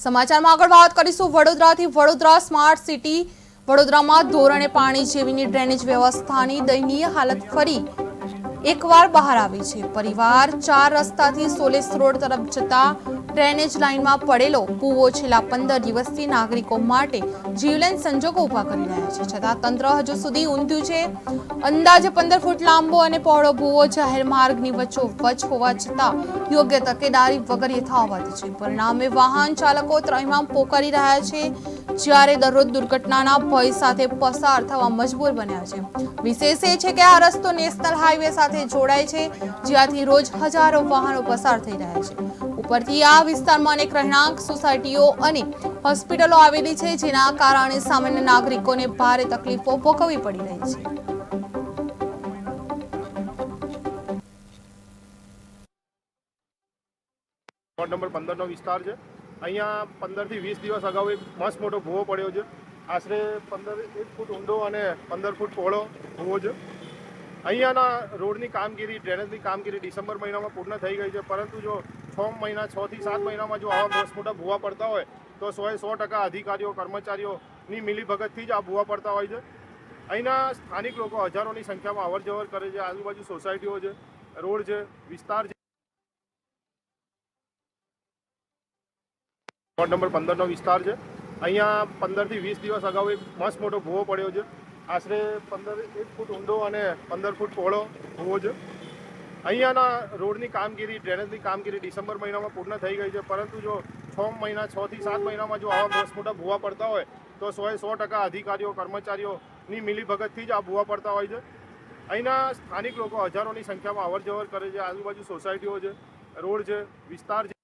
સમાચારમાં આગળ વાત કરીશું. વડોદરાથી વડોદરા સ્માર્ટ સિટી વડોદરામાં ધોરણે પાણી જેવીની ડ્રેનેજ વ્યવસ્થાની દયનીય હાલત ફરી એકવાર બહાર આવી છે. પરિવાર ચાર રસ્તાથી સોલેસ રોડ તરફ જતા ડ્રેનેજ લાઇનમાં પડેલો કૂવો છેલ્લા પંદર દિવસથી નાગરિકો માટે જીવલેન સંજોગો ઊભા કરી રહ્યા છે. છતાં તંત્ર હજુ સુધી ઊંધ્યું છે. અંદાજે પંદર ફૂટ લાંબો અને પહોળો ભૂવો જાહેર માર્ગની વચ્ચો વચ હોવા છતાં યોગ્ય તકેદારી વગર યથાવત છે. પરિણામે વાહન ચાલકો ત્રણમાં પોકારી રહ્યા છે. જ્યારે દરરોજ દુર્ઘટનાના ભય સાથે પસાર થવા મજબૂર બન્યા છે. વિશેષ એ છે કે આ રસ્તો નેશનલ હાઈવે સાથે જોડાય છે, જ્યાંથી રોજ હજારો વાહનો પસાર થઈ રહ્યા છે. ઉપરથી આ વિસ્તારમાં અનેક રહેણાંક, સોસાયટીઓ અને હોસ્પિટલો આવેલી છે, જેના કારણે સામાન્ય નાગરિકોને ભારે તકલીફો ભોગવવી પડી રહી છે. વોર્ડ નંબર પંદરનો વિસ્તાર છે. અહીંયા પંદરથી વીસ દિવસ અગાઉ એક મસ્ત મોટો ભૂવો પડ્યો છે. આશરે પંદર એક ફૂટ ઊંડો અને પંદર ફૂટ પહોળો ભૂવો છે. અહીંયાના રોડની કામગીરી, ડ્રેનેજની કામગીરી ડિસેમ્બર મહિનામાં પૂર્ણ થઈ ગઈ છે. પરંતુ જો છ મહિના, છ થી સાત મહિનામાં જો આવા મોટા ભૂવા પડતા હોય, તો સો એ સો ટકા અધિકારીઓ, કર્મચારીઓની મિલીભગતથી જ આ ભૂવા પડતા હોય છે. અહીંના સ્થાનિક લોકો હજારોની સંખ્યામાં અવર જવર કરે છે. આજુબાજુ સોસાયટીઓ છે, રોડ છે, વિસ્તાર છે. વોર્ડ નંબર પંદરનો વિસ્તાર છે. અહીંયા પંદરથી વીસ દિવસ અગાઉ એક મસ્ત મોટો ભૂવો પડ્યો છે. આશરે પંદર એક ફૂટ ઊંડો અને પંદર ફૂટ પહોળો ભૂવો જોઈએ. અહીંયાના રોડની કામગીરી, ડ્રેનેજની કામગીરી ડિસેમ્બર મહિનામાં પૂર્ણ થઈ ગઈ છે. પરંતુ જો છ મહિના, છ થી સાત મહિનામાં જો આવા મોટા ભૂવા પડતા હોય, તો સો એ સો ટકા અધિકારીઓ, કર્મચારીઓની મિલીભગતથી જ આ ભૂવા પડતા હોય છે. અહીંના સ્થાનિક લોકો હજારોની સંખ્યામાં અવર જવર કરે છે. આજુબાજુ સોસાયટીઓ છે, રોડ છે, વિસ્તાર છે.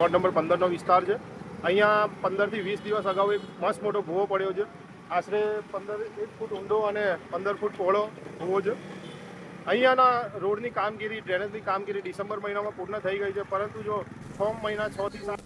વોર્ડ નંબર પંદરનો વિસ્તાર છે. અહીંયા પંદરથી વીસ દિવસ અગાઉ એક મસ્ત મોટો ભૂવો પડ્યો છે. આશરે પંદર, એક ફૂટ ઊંડો અને પંદર ફૂટ પહોળો ભૂવો છે. અહીંયાના રોડની કામગીરી, ડ્રેનેજની કામગીરી ડિસેમ્બર મહિનામાં પૂર્ણ થઈ ગઈ છે. પરંતુ જો છ મહિના છથી સાત